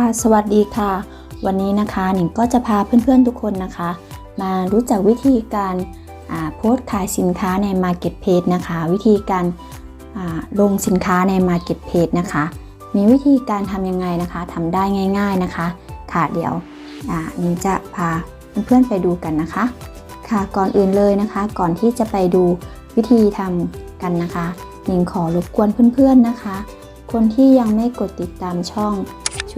ค่ะ สวัสดีค่ะ วันนี้นะคะหนิงก็จะพาเพื่อนๆทุกคนนะคะ มารู้จักวิธีการโพสต์ขายสินค้าใน Marketplace นะคะ วิธีการาลงสินค้าใน Marketplace นะคะ มีวิธีการทำยังไงนะคะทำได้ง่าย ๆนะคะ ค่ะเดี๋ยวหนิงจะพาเพื่อนๆไปดูกันนะคะ ค่ะก่อนอื่นเลยนะคะ ก่อนที่จะไปดูวิธีทำกันนะคะหนิงขอรบกวนเพื่อนๆนะคะ คนที่ยังไม่กดติดตามช่อง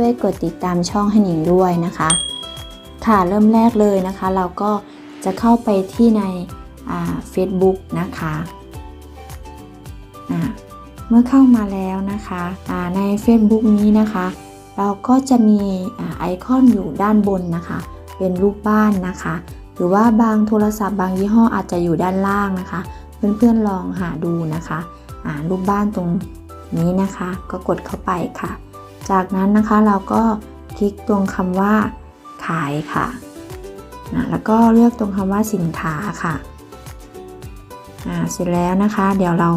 ช่วยกดติดตามช่องให้หนิงด้วยนะคะ ค่ะเริ่มแรกเลยนะคะ เราก็จะเข้าไปที่ในเฟซบุ๊กนะคะอ่าเมื่อเข้ามาแล้วนะคะอ่าใน Facebook นี้นะคะ เราก็จะมีอไอคอนอยู่ด้านบนนะคะ เป็นรูปบ้านนะคะ หรือว่าบางโทรศัพท์บางยี่ห้ออาจจะอยู่ด้านล่างนะคะ เพื่อนๆลองหาดูนะคะรูปบ้านตรงนี้นะคะ ก็กดเข้าไปค่ะ จากนั้นนะคะเราก็คลิกตรงคำว่า ขายค่ะนะแล้วก็เลือกตรงคำว่าสินค้าค่ะอ่าเสร็จแล้วนะคะ เดี๋ยวเรา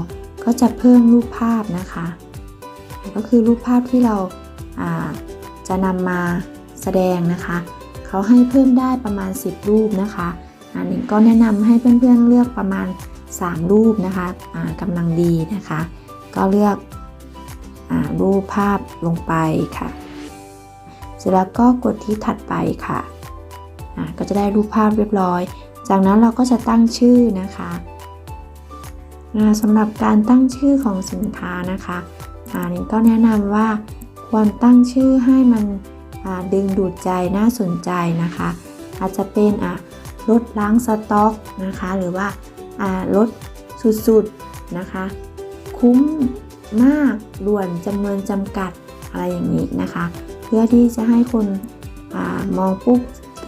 ก็จะเพิ่มรูปภาพนะคะ ก็คือรูปภาพที่เราาจะนำมาแสดงนะคะ เขาให้เพิ่มได้ประมาณ 10 รูปนะคะอันนี้ก็แนะนำให้เพื่อนๆเลือกประมาณ 3 รูปนะคะกำลังดีนะคะ ก็เลือก รูปภาพลงไปค่ะ เสร็จแล้วก็กดที่ถัดไปค่ะ ก็จะได้รูปภาพเรียบร้อย จากนั้นเราก็จะตั้งชื่อนะคะสำหรับการตั้งชื่อของสินค้านะคะอ่านี่ก็แนะนำว่าควรตั้งชื่อให้มันดึงดูดใจน่าสนใจนะคะ อาจจะเป็นอะลดล้างสต็อกนะคะ หรือว่าอ่าลดสุดๆนะคะ คุ้ม มากด่วนจำนวนจำกัดอะไรอย่างนี้นะคะ เพื่อที่จะให้คนอมองปุ๊บ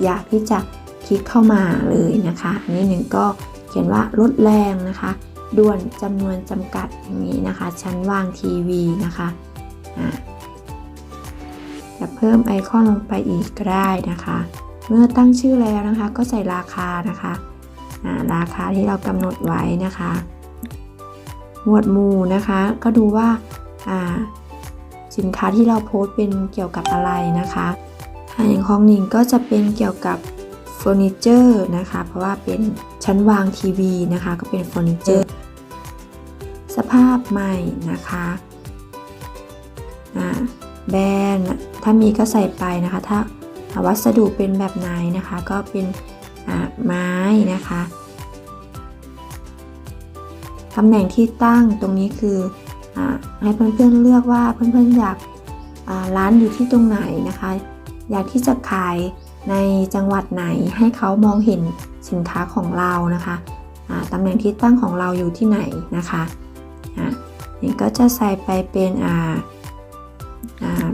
อยากที่จะคลิกเข้ามาเลยนะคะอันนี้หนึ่งก็เขียนว่าลดแรงนะคะ ด่วนจำนวนจำกัดอย่างนี้นะคะ ชั้นวางทีวีนะคะจะเพิ่มไอคอนลงไปอีกก็ได้นะคะ เมื่อตั้งชื่อแล้วนะคะ ก็ใส่ราคานะคะะราคาที่เรากำหนดไว้นะคะ หมวดหมู่นะคะ ก็ดูว่าสินค้าที่เราโพสต์เป็นเกี่ยวกับอะไรนะคะอย่างของหนิงก็จะเป็นเกี่ยวกับเฟอร์นิเจอร์นะคะ เพราะว่าเป็นชั้นวางทีวีนะคะ ก็เป็นเฟอร์นิเจอร์ สภาพใหม่นะคะแบรนด์ถ้ามีก็ใส่ไปนะคะ ถ้าวัสดุเป็นแบบไหนนะคะ ก็เป็นไม้นะคะ ตำแหน่งที่ตั้งตรงนี้คืออให้เพื่อนๆเลือกว่าเพื่อนๆอยากร้านอยู่ที่ตรงไหนนะคะ อยากที่จะขายในจังหวัดไหนให้เขามองเห็นสินค้าของเรานะคะตำแหน่งที่ตั้งของเราอยู่ที่ไหนนะคะนี่ก็จะใส่ไปเป็น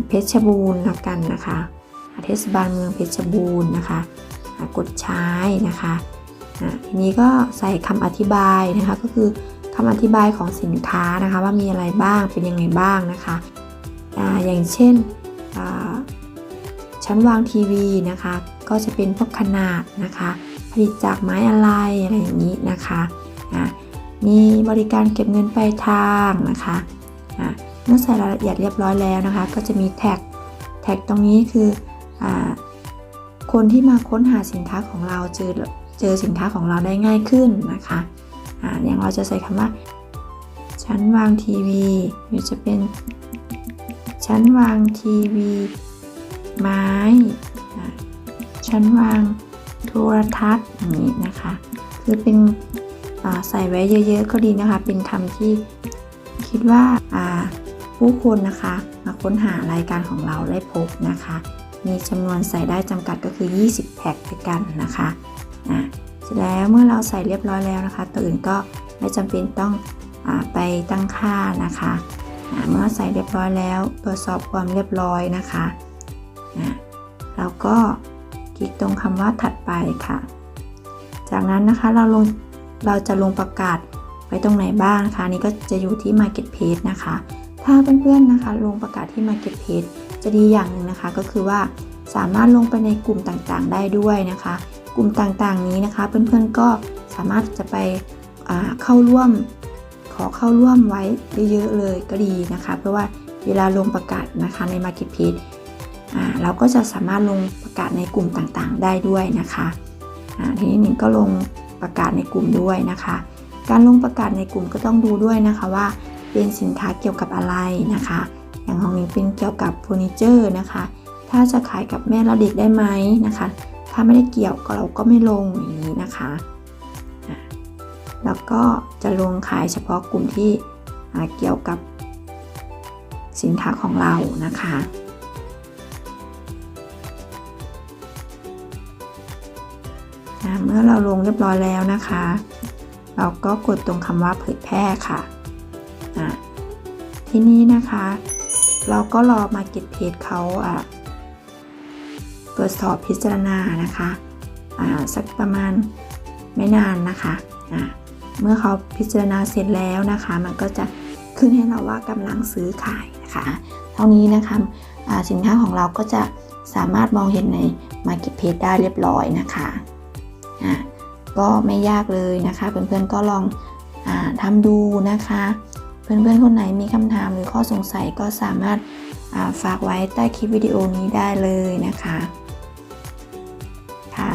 เพชรบูรณ์ล้วกันนะคะเทศบาลเมืองเพชรบูรณ์นะคะกดใช้นะคะทีนี้ก็ใส่คำอธิบายนะคะก็คือ คำอธิบายของสินค้านะคะว่ามีอะไรบ้างเป็นยังไงบ้างนะคะออย่างเช่นชั้นวางทีวีนะคะก็จะเป็นพวกขนาดนะคะ ผลิตจากไม้อะไรอะไรอย่างนี้นะคะมีบริการเก็บเงินปลายทางนะคะเมื่อใส่รายละเอียดเรียบร้อยแล้วนะคะ ก็จะมีแท็กแท็กตรงนี้คืออคนที่มาค้นหาสินค้าของเราเจอเจอสินค้าของเราได้ง่ายขึ้นนะคะ อ่าอย่างเราจะใส่คำว่า ชั้นวางทีวีหรือจะเป็น ชั้นวางทีวี ไม้ ชั้นวางโทรทัศน์อย่างนี้นะคะ คือเป็นใส่ไว้เยอะๆก็ดีนะคะ เป็นคำที่คิดว่าผู้คนนะคะมาค้นหารายการของเราได้พบนะคะ มีจำนวนใส่ได้จำกัดก็คือ 20 แพ็คด้วยกันนะคะอะ ร็จแล้วเมื่อเราใส่เรียบร้อยแล้วนะคะ ตัวอื่นก็ไม่จำเป็นต้องอไปตั้งค่านะคะเมื่อใส่เรียบร้อยแล้วตรวจสอบความเรียบร้อยนะคะเราก็คลิกตรงคำว่าถัดไปค่ะ จากนั้นนะคะเราลงเราจะลงประกาศไว้ตรงไหนบ้างนะคะนี่ก็จะอยู่ที่ Marketplace นะคะ ถ้าเพื่อนๆนะคะลงประกาศที่ Marketplace จะดีอย่างหนึ่งนะคะ ก็คือว่าสามารถลงไปในกลุ่มต่างๆ ได้ด้วยนะคะ กลุ่มต่างๆนี้นะคะ เพื่อนๆก็สามารถจะไปเข้าร่วม ขอเข้าร่วมไว้เยอะๆเลยก็ดีนะคะ เพราะว่าเวลาลงประกาศนะคะใน Marketplace เราก็จะสามารถลงประกาศในกลุ่มต่างๆ ได้ด้วยนะคะทีนี้หนิงก็ลงประกาศในกลุ่มด้วยนะคะ การลงประกาศในกลุ่มก็ต้องดูด้วยนะคะว่าเป็นสินค้าเกี่ยวกับอะไรนะคะ อย่างของหนิงเป็นเกี่ยวกับเฟอร์นิเจอร์นะคะ ถ้าจะขายกับแม่และเด็กได้ไหมนะคะ ถ้าไม่ได้เกี่ยวก็เราก็ไม่ลงอย่างนี้นะคะ แล้วก็จะลงขายเฉพาะกลุ่มที่เกี่ยวกับสินค้าของเรานะคะเมื่อเราลงเรียบร้อยแล้วนะคะ เราก็กดตรงคำว่าเผยแพร่ค่ะทีนี้นะคะ เราก็รอมาเก็ตเพจเขาอะ ตรวจสอบพิจารณานะคะสักประมาณไม่นานนะคะะเมื่อเขาพิจารณาเสร็จแล้วนะคะ มันก็จะขึ้นให้เราว่ากำลังซื้อขายนะคะเท่านี้นะคะสินค้าของเราก็จะสามารถมองเห็นใน Marketplace ได้เรียบร้อยนะคะะก็ไม่ยากเลยนะคะ เพื่อนๆก็ลองอทำดูนะคะ เพื่อนๆคนไหนมีคำถามหรือข้อสงสัยก็สามารถาฝากไว้ใต้คลิปวิดีโอนี้ได้เลยนะคะ